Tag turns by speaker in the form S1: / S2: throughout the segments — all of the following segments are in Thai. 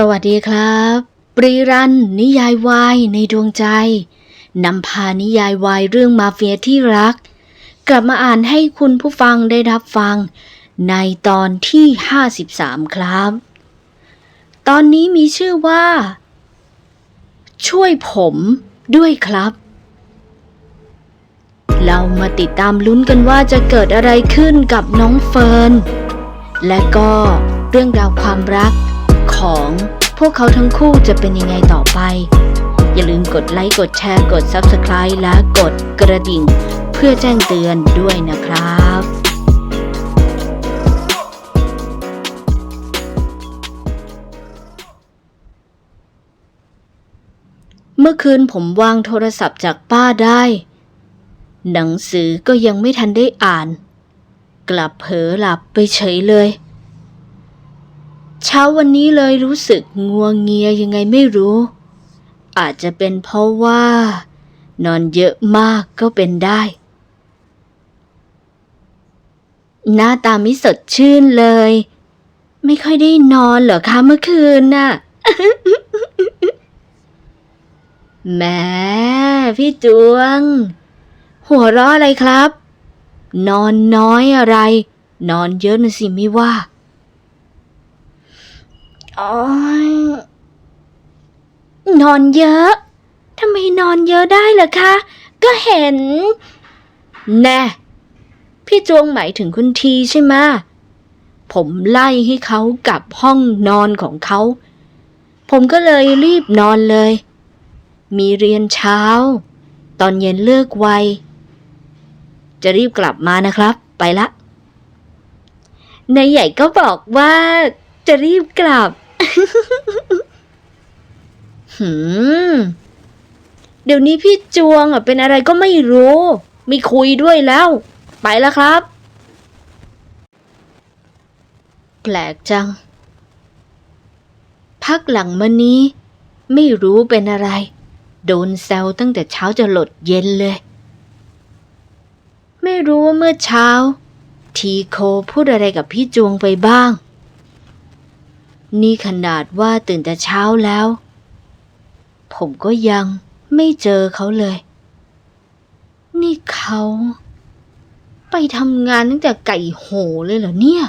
S1: สวัสดีครับ ปรีรัน นิยายวายในดวงใจ นำพานิยายวายเรื่องมาเฟียที่รัก กลับมาอ่านให้คุณผู้ฟังได้รับฟัง ในตอนที่ 53 ครับ ตอนนี้มีชื่อว่า ช่วยผมด้วยครับ เรามาติดตามลุ้นกันว่าจะเกิดอะไรขึ้นกับน้องเฟิร์น และก็เรื่องราวความรัก ของ พวกเขาทั้งคู่จะเป็นยังไงต่อไป อย่าลืมกดไลค์ กดแชร์ กด Subscribe และกดกระดิ่ง เพื่อแจ้งเตือนด้วยนะครับเมื่อคืนผมวางโทรศัพท์จากป้าได้ หนังสือก็ยังไม่ทันได้อ่าน กลับเผลอหลับไปเฉยเลย เช้าวันนี้เลยรู้สึกงัวงเงียยังไงไม่รู้ อาจจะเป็นเพราะว่า นอนเยอะมากก็เป็นได้ หน้าตาไม่สดชื่นเลย ไม่ค่อยได้นอนเหรอคะเมื่อคืนน่ะแม่พี่จวง หัวเราะอะไรครับ นอนน้อยอะไร นอนเยอะนะสิไม่ว่า ออนอนเยอะทำไมนอนเยอะได้ล่ะคะ ก็เห็น แน่ พี่จวงหมายถึงคุณทีใช่ไหมผมไล่ให้เขากลับห้องนอนของเขา ผมก็เลยรีบนอนเลย มีเรียนเช้า ตอนเย็นเลิกไว จะรีบกลับมานะครับ ไปละนายใหญ่ก็บอกว่าจะรีบกลับ หืม เดี๋ยวนี้พี่จวงอะเป็นอะไรก็ไม่รู้ ไม่คุยด้วยแล้ว ไปแล้วครับ แปลกจัง พักหลังมานี้ ไม่รู้เป็นอะไร โดนแซวตั้งแต่เช้าจะหลดเย็นเลย ไม่รู้ว่าเมื่อเช้า ทีโคพูดอะไรกับพี่จวงไปบ้าง นี่ขนาดว่าตื่นแต่เช้าแล้ว ผมก็ยังไม่เจอเขาเลย นี่เขา ไปทำงานตั้งแต่ไก่โหเลยเหรอเนี่ย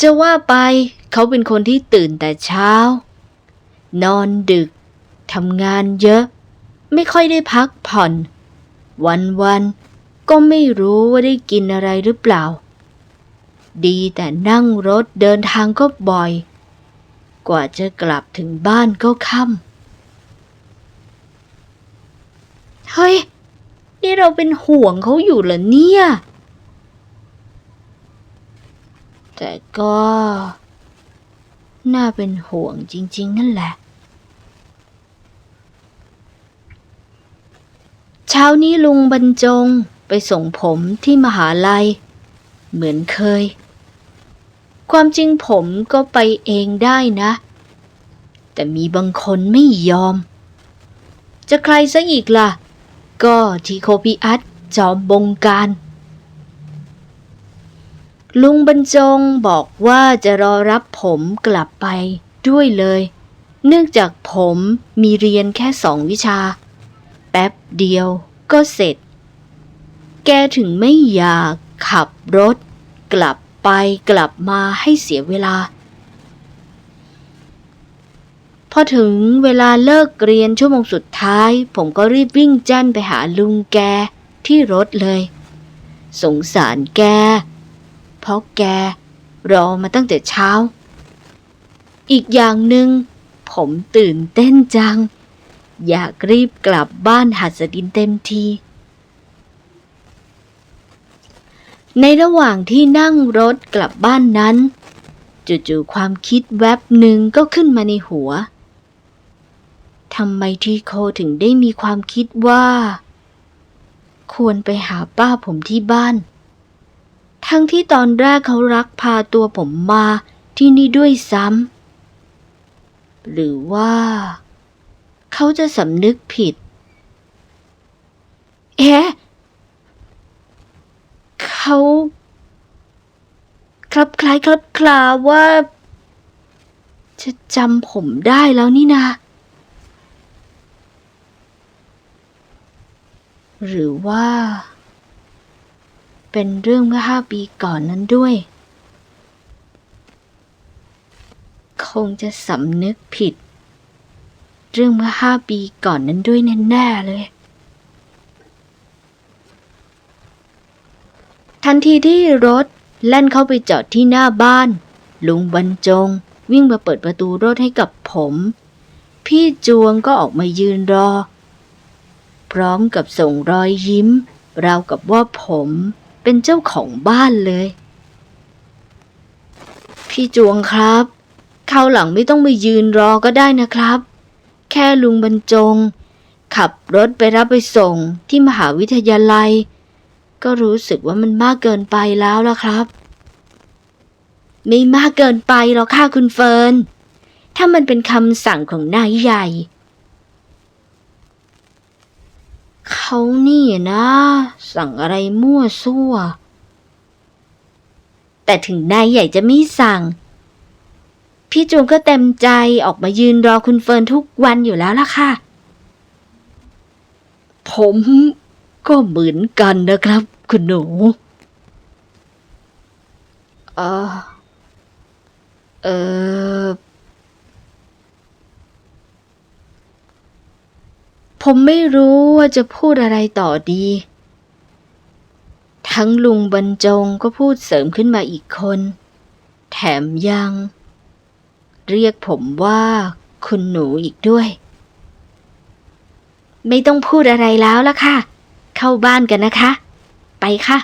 S1: จะว่าไปเขาเป็นคนที่ตื่นแต่เช้า นอนดึกทำงานเยอะ ไม่ค่อยได้พักผ่อน วันๆก็ไม่รู้ว่าได้กินอะไรหรือเปล่า ดีแต่นั่งรถเดินทางก็บ่อย กว่าจะกลับถึงบ้านก็ค่ำ เฮ้ย นี่เราเป็นห่วงเขาอยู่เหรอเนี่ย แต่ก็ น่าเป็นห่วงจริง ๆ นั่นแหละ เช้านี้ลุงบรรจงไปส่งผมที่มหาลัย เหมือนเคย ความจริงผมก็ไปเองได้นะ แต่มีบางคนไม่ยอม จะใครซะอีกล่ะ ก็ทีโคพิอัตจอมบงการ ลุงบรรจงบอกว่าจะรอรับผมกลับไปด้วยเลย เนื่องจากผมมีเรียนแค่สองวิชา แป๊บเดียวก็เสร็จ แกถึงไม่อยากขับรถกลับ ไปกลับมาให้เสียเวลา พอถึงเวลาเลิกเรียนชั่วโมงสุดท้าย ผมก็รีบวิ่งจันไปหาลุงแกที่รถเลย สงสารแก เพราะแกรอมาตั้งแต่เช้า อีกอย่างหนึง่งผมตื่นเต้นจัง อยากรีบกลับบ้านหัดสดินเต็มที ในระหว่างที่นั่งรถกลับบ้านนั้น จู่ๆความคิดแวบหนึ่งก็ขึ้นมาในหัวทำไมทีโคถึงได้มีความคิดว่า ควรไปหาป้าผมที่บ้าน ทั้งที่ตอนแรกเขารักพาตัวผมมาที่นี่ด้วยซ้ำหรือว่า เขาจะสำนึกผิด เอ๊ะ เขาครับคล้ายครับคลาว่า จะจำผมได้แล้วนี่นาหรือว่า เป็นเรื่องเมื่อห้าปีก่อนนั้นด้วย คงจะสำนึกผิด เรื่องเมื่อห้าปีก่อนนั้นด้วยแน่ๆเลย ทันทีที่รถแล่นเข้าไปจอดที่หน้าบ้าน ลุงบรรจง วิ่งมาเปิดประตูรถให้กับผม พี่จวงก็ออกมายืนรอ พร้อมกับส่งรอยยิ้ม ราวกับว่าผมเป็นเจ้าของบ้านเลย พี่จวงครับคราวหลังไม่ต้องมายืนรอก็ได้นะครับ แค่ลุงบรรจง ขับรถไปรับไปส่งที่มหาวิทยาลัย ก็รู้สึกว่ามันมากเกินไปแล้วล่ะครับ ไม่มากเกินไปหรอกค่ะคุณเฟิร์น ถ้ามันเป็นคำสั่งของนายใหญ่ เขานี่นะ สั่งอะไรมั่วซั่ว แต่ถึงนายใหญ่จะไม่สั่ง พี่จูนก็เต็มใจออกมายืนรอคุณเฟิร์นทุกวันอยู่แล้วล่ะค่ะ ผม ก็เหมือนกันนะครับ คุณหนูเออเออผมไม่รู้ว่าจะพูดอะไรต่อดี ทั้งลุงบรรจงก็พูดเสริมขึ้นมาอีกคน แถมยัง เรียกผมว่าคุณหนูอีกด้วย ไม่ต้องพูดอะไรแล้วล่ะค่ะ เข้าบ้านกันนะคะ ไปค่ะ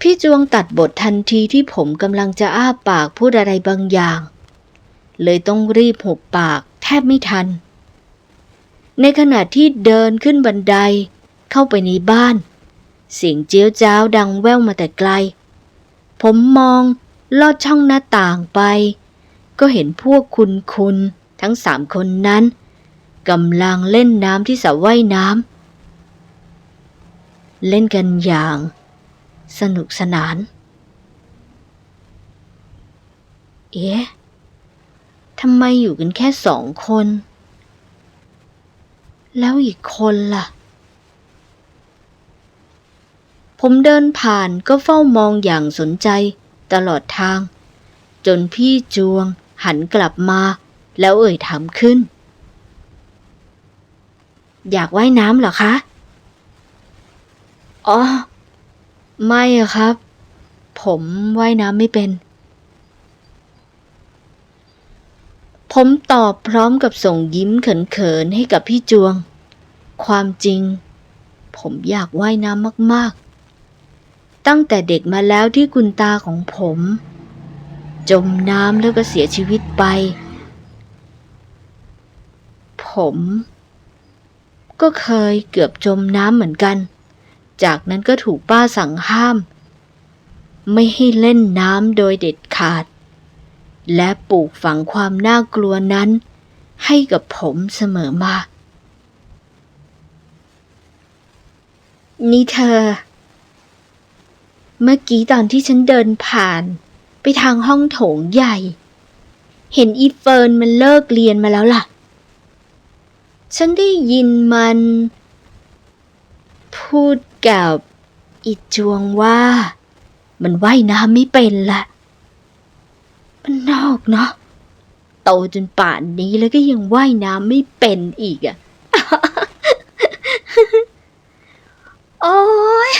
S1: พี่จวงตัดบททันทีที่ผมกำลังจะอ้าปากพูดอะไรบางอย่าง เลยต้องรีบหุบปากแทบไม่ทัน ในขณะที่เดินขึ้นบันไดเข้าไปในบ้าน เสียงเจียวจ้าวดังแว่วมาแต่ไกล ผมมองลอดช่องหน้าต่างไป ก็เห็นพวกคุณคุณทั้งสามคนนั้น กำลังเล่นน้ำที่สระว่ายน้ำเล่นกันอย่าง สนุกสนาน เอ๊ะทำไมอยู่กันแค่สองคน แล้วอีกคนล่ะ ผมเดินผ่านก็เฝ้ามองอย่างสนใจตลอดทาง จนพี่จวงหันกลับมาแล้วเอ่ยถามขึ้น อยากว่ายน้ำเหรอคะ อ๋อ ไม่ครับ ผมว่ายน้ำไม่เป็น ผมตอบพร้อมกับส่งยิ้มเขินๆให้กับพี่จวง ความจริง ผมอยากว่ายน้ำมากๆ ตั้งแต่เด็กมาแล้วที่คุณตาของผม จมน้ำแล้วก็เสียชีวิตไป ผม ก็เคยเกือบจมน้ำเหมือนกัน จากนั้นก็ถูกป้าสั่งห้าม ไม่ให้เล่นน้ำโดยเด็ดขาด และปลูกฝังความน่ากลัวนั้น ให้กับผมเสมอมา นี่เธอ เมื่อกี้ตอนที่ฉันเดินผ่าน ไปทางห้องโถงใหญ่ เห็นอีเฟิร์นมันเลิกเรียนมาแล้วล่ะ ฉันได้ยินมัน พูดกับอีจวงว่า มันว่ายน้ำไม่เป็นละมันนอกเนาะโตจนป่านนี้แล้วก็ยังว่ายน้ำไม่เป็นอีกอะโอ้ย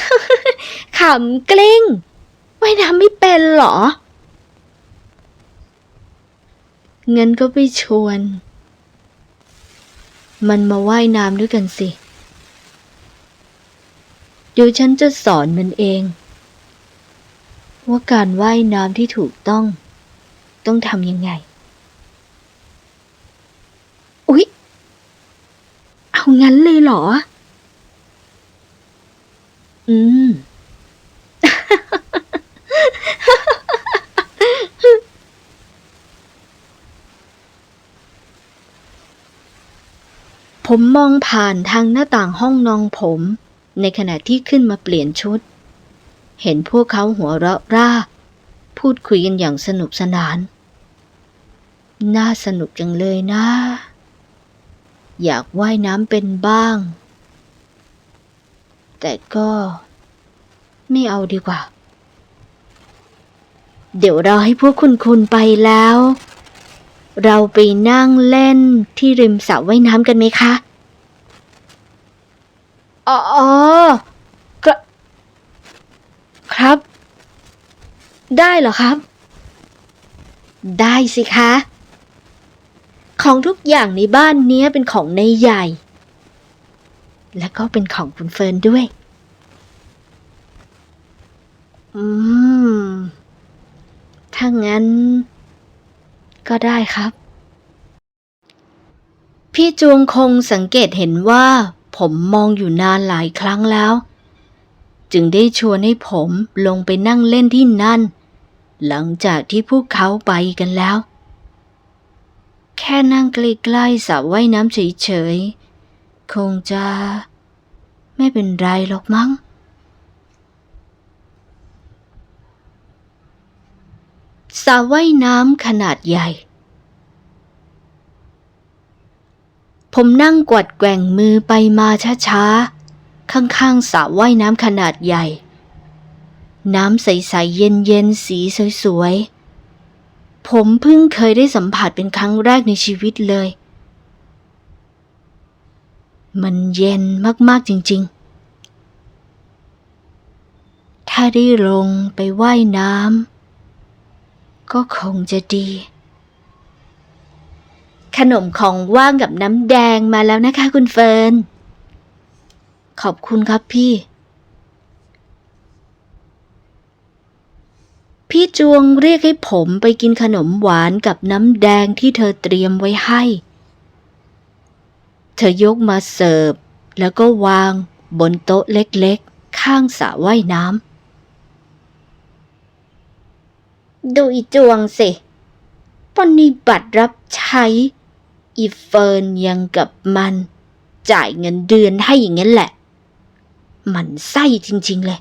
S1: ขำกลิ้งว่ายน้ำไม่เป็นเหรอ เงินก็ไปชวน มันมาว่ายน้ำด้วยกันสิ เดี๋ยวฉันจะสอนมันเอง ว่าการว่ายน้ำที่ถูกต้อง ต้องทำยังไง อุ๊ย เอางั้นเลยเหรอ อืม ผมมองผ่านทางหน้าต่างห้องนอนผม ในขณะที่ขึ้นมาเปลี่ยนชุด เห็นพวกเขาหัวเราะร่า พูดคุยกันอย่างสนุกสนาน น่าสนุกจังเลยนะ อยากว่ายน้ำเป็นบ้าง แต่ก็ไม่เอาดีกว่า เดี๋ยวเราให้พวกคุณคุณไปแล้ว เราไปนั่งเล่นที่ริมสระว่ายน้ำกันไหมคะอ๋ออ๋อครับครับ ได้เหรอครับ ได้สิคะ ของทุกอย่างในบ้านเนี้ยเป็นของในายใหญ่ และก็เป็นของคุณเฟิร์นด้วย อืม ถ้างั้น ก็ได้ครับ พี่จวงคงสังเกตเห็นว่า ผมมองอยู่นานหลายครั้งแล้ว จึงได้ชวนให้ผมลงไปนั่งเล่นที่นั่น หลังจากที่พวกเขาไปกันแล้ว แค่นั่งใกล้ๆสระว่ายน้ำเฉยๆ คงจะ ไม่เป็นไรหรอกมั้ง สระว่ายน้ำขนาดใหญ่ ผมนั่งกวัดแกว่งมือไปมาช้าๆ ข้างๆสระว่ายน้ำขนาดใหญ่ น้ำใสๆเย็นๆ สีสวยๆ ผมเพิ่งเคยได้สัมผัสเป็นครั้งแรกในชีวิตเลย มันเย็นมากๆจริงๆถ้าได้ลงไปว่ายน้ำ ก็คงจะดี ขนมของว่างกับน้ำแดงมาแล้วนะคะ คุณเฟิร์น ขอบคุณครับพี่ พี่จวงเรียกให้ผมไปกินขนมหวานกับน้ำแดงที่เธอเตรียมไว้ให้ เธอยกมาเสิร์ฟ แล้วก็วางบนโต๊ะเล็กๆ ข้างสระว่ายน้ำ ดูอีจวงสิปฏิบัติรับใช้ อีเฟิร์นยังกับมัน จ่ายเงินเดือนให้อย่างนั้นแหละ มันไส้จริง ๆ เลย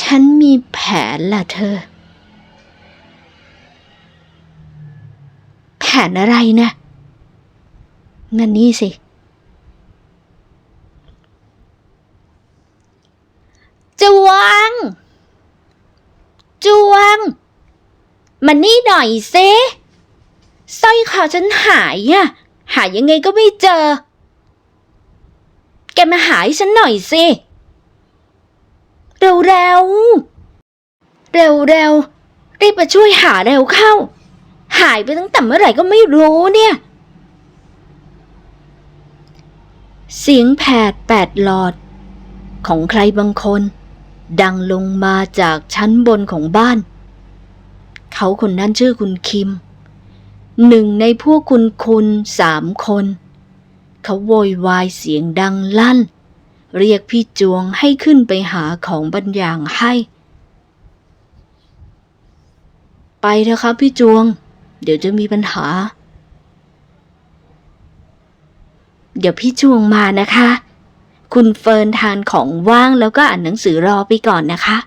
S1: ฉันมีแผนล่ะเธอ แผนอะไรนะนั่นนี่สิวง จวง มานี่หน่อยเซสร้อยคอฉันหายอะหายังไงก็ไม่เจอ แกมาหาให้ฉันหน่อยสิเร็วเร็วเร็วเร็วๆรีบมาช่วยหาเร็วเข้า หายไปตั้งแต่เมื่อไหร่ก็ไม่รู้เนี่ย เสียงแผดแปดหลอด ของใครบางคน ดังลงมาจากชั้นบนของบ้าน เขาคนนั้นชื่อคุณคิม หนึ่งในพวกคุณคุณสามคน เขาโวยวายเสียงดังลั่น เรียกพี่จวงให้ขึ้นไปหาของบรรอย่างให้ ไปเถอะครับพี่จวง เดี๋ยวจะมีปัญหา เดี๋ยวพี่จวงมานะคะ คุณเฟิร์นทานของว่างแล้วก็อ่านหนังสือรอไปก่อนนะคะ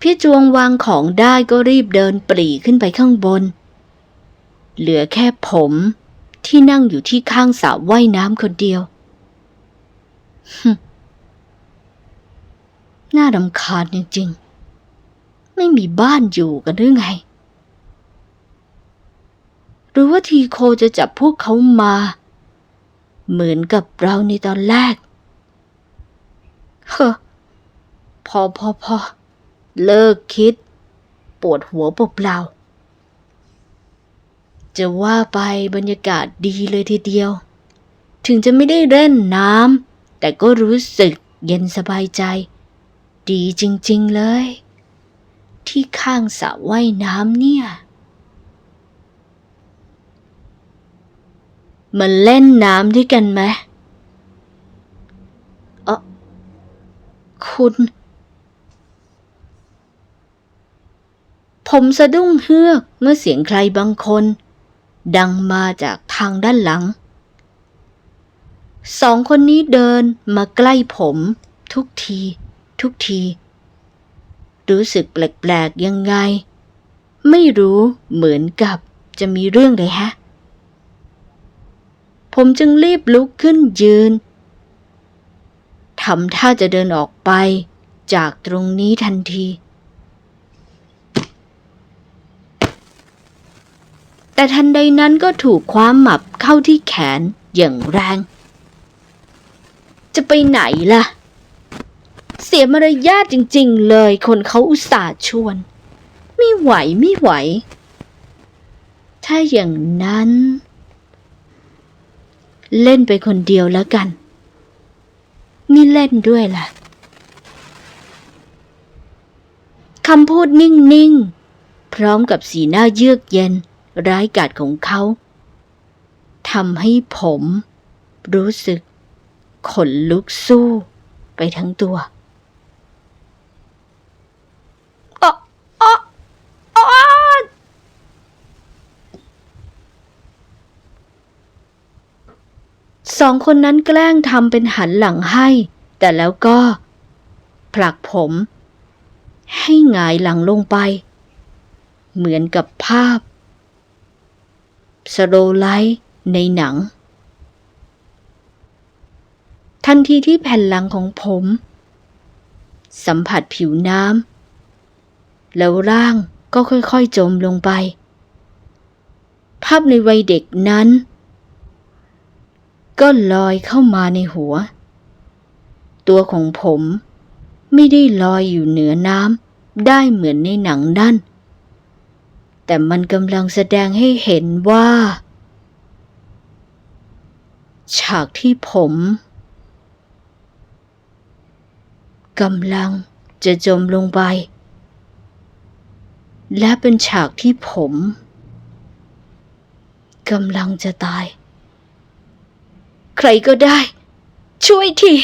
S1: พี่จวงวางของได้ก็รีบเดินปรีขึ้นไปข้างบน เหลือแค่ผมที่นั่งอยู่ที่ข้างสระว่ายน้ำคนเดียวฮึน่ารำคาญจริงๆ ไม่มีบ้านอยู่กันหรือไง หรือว่าทีโคจะจับพวกเขามา เหมือนกับเราในตอนแรก เฮ้อพอพอพอ เลิกคิด ปวดหัวเปล่าๆจะว่าไปบรรยากาศดีเลยทีเดียว ถึงจะไม่ได้เล่นน้ำแต่ก็รู้สึกเย็นสบายใจ ดีจริงๆเลย ที่ข้างสระว่ายน้ำเนี่ย มันเล่นน้ำด้วยกันไหมเออคุณ ผมสะดุ้งเฮือกเมื่อเสียงใครบางคน ดังมาจากทางด้านหลัง สองคนนี้เดินมาใกล้ผม ทุกที ทุกที รู้สึกแปลกๆยังไง ไม่รู้เหมือนกับจะมีเรื่องเลยฮะ ผมจึงรีบลุกขึ้นยืนทำท่าจะเดินออกไปจากตรงนี้ทันที แต่ทันใดนั้นก็ถูกคว้าหมับเข้าที่แขนอย่างแรง จะไปไหนล่ะ เสียมารยาทจริง ๆ เลยคนเขาอุตส่าห์ชวน ไม่ไหวไม่ไหว ถ้าอย่างนั้น เล่นไปคนเดียวแล้วกัน นี่เล่นด้วยล่ะคำพูดนิ่ง ๆ พร้อมกับสีหน้าเยือกเย็น ร้ายกาจของเขาทำให้ผม รู้สึก ขนลุกสู้ไปทั้งตัวอ๊ะอ๊ะอ๊ะสองคนนั้นแกล้งทำเป็นหันหลังให้ แต่แล้วก็ ผลักผม ให้หงายหลังลงไป เหมือนกับภาพ สโลไลท์ในหนัง ทันทีที่แผ่นหลังของผม สัมผัสผิวน้ำแล้วร่างก็ค่อยๆจมลงไป ภาพในวัยเด็กนั้น ก็ลอยเข้ามาในหัว ตัวของผมไม่ได้ลอยอยู่เหนือน้ำได้เหมือนในหนังนั่น แต่มันกำลังแสดงให้เห็นว่า ฉากที่ผมกำลังจะจมลงไป และเป็นฉากที่ผมกำลังจะตาย ใครก็ได้ ช่วยที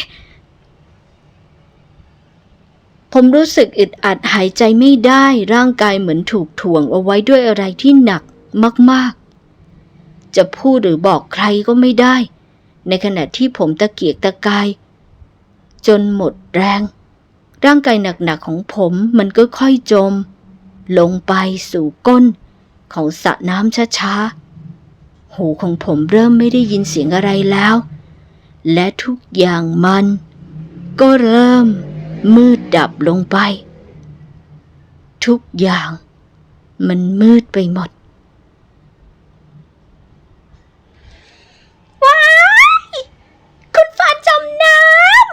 S1: ผมรู้สึกอึดอัดหายใจไม่ได้ร่างกายเหมือนถูกถ่วงเอาไว้ด้วยอะไรที่หนักมากๆ จะพูดหรือบอกใครก็ไม่ได้ ในขณะที่ผมตะเกียกตะกาย จนหมดแรง ร่างกายหนักๆของผมมันก็ค่อยจม ลงไปสู่ก้น ของสระน้ำช้าๆ หูของผมเริ่มไม่ได้ยินเสียงอะไรแล้ว และทุกอย่างมัน ก็เริ่ม มืดดับลงไป ทุกอย่างมันมืดไปหมด ว้าย คุณฟานจมน้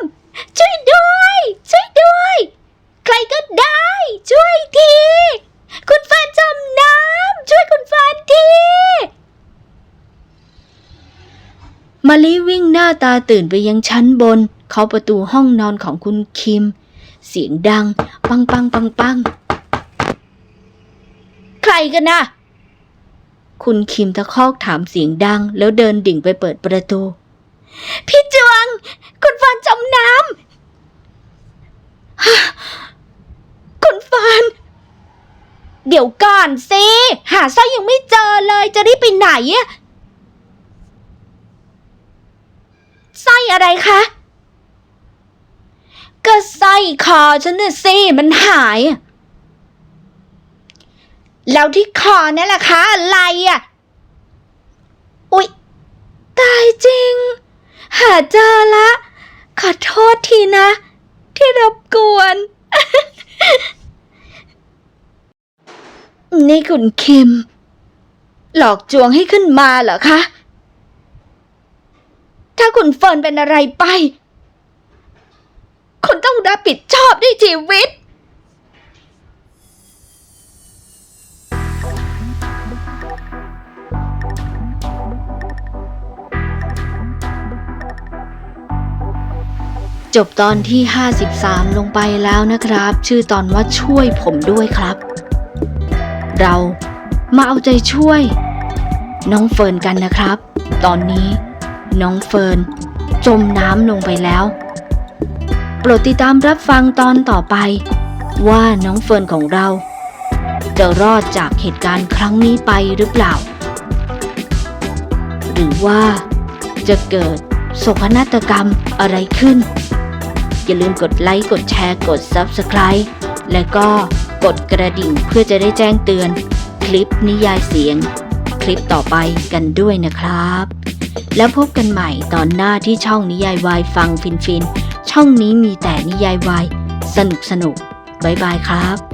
S1: ำ ช่วยด้วย ช่วยด้วย ใครก็ได้ ช่วยที คุณฟานจมน้ำ ช่วยคุณฟานทีมาลีวิ่งหน้าตาตื่นไปยังชั้นบนเคาะประตูห้องนอนของคุณคิม เสียงดัง ปังปังปังปังใครกันนะคุณคิมตะคอกถามเสียงดัง แล้วเดินดิ่งไปเปิดประตู พี่จวง คุณฟานจมน้ำคุณฟานเดี๋ยวก่อนสิหาสร้อยยังไม่เจอเลยจะรีบไปไหนอะสร้อยอะไรคะ ก็สร้อยคอฉันน่ะสิมันหาย แล้วที่คอนั่แหละคะอะไรอะอุ๊ย ตายจริง หาเจอละ ขอโทษทีนะ ที่รบกวน นี่คุณคิม หลอกจวงให้ขึ้นมาเหรอคะ ถ้าคุณเฟิร์นเป็นอะไรไป รับผิดชอบด้วยชีวิต จบตอนที่ 53 ลงไปแล้วนะครับ ชื่อตอนว่าช่วยผมด้วยครับ เรามาเอาใจช่วย น้องเฟิร์นกันนะครับ ตอนนี้น้องเฟิร์นจมน้ำลงไปแล้ว โปรดติดตามรับฟังตอนต่อไป ว่าน้องเฟิร์นของเรา จะรอดจากเหตุการณ์ครั้งนี้ไปหรือเปล่า หรือว่าจะเกิดโศกนาฏกรรมอะไรขึ้น อย่าลืมกดไลค์ กดแชร์ กด Subscribe และก็กดกระดิ่งเพื่อจะได้แจ้งเตือน คลิปนิยายเสียง คลิปต่อไปกันด้วยนะครับ แล้วพบกันใหม่ตอนหน้าที่ช่องนิยายวายฟังฟินฟิน ช่องนี้มีแต่นิยายวายสนุกสนุกบายบายครับ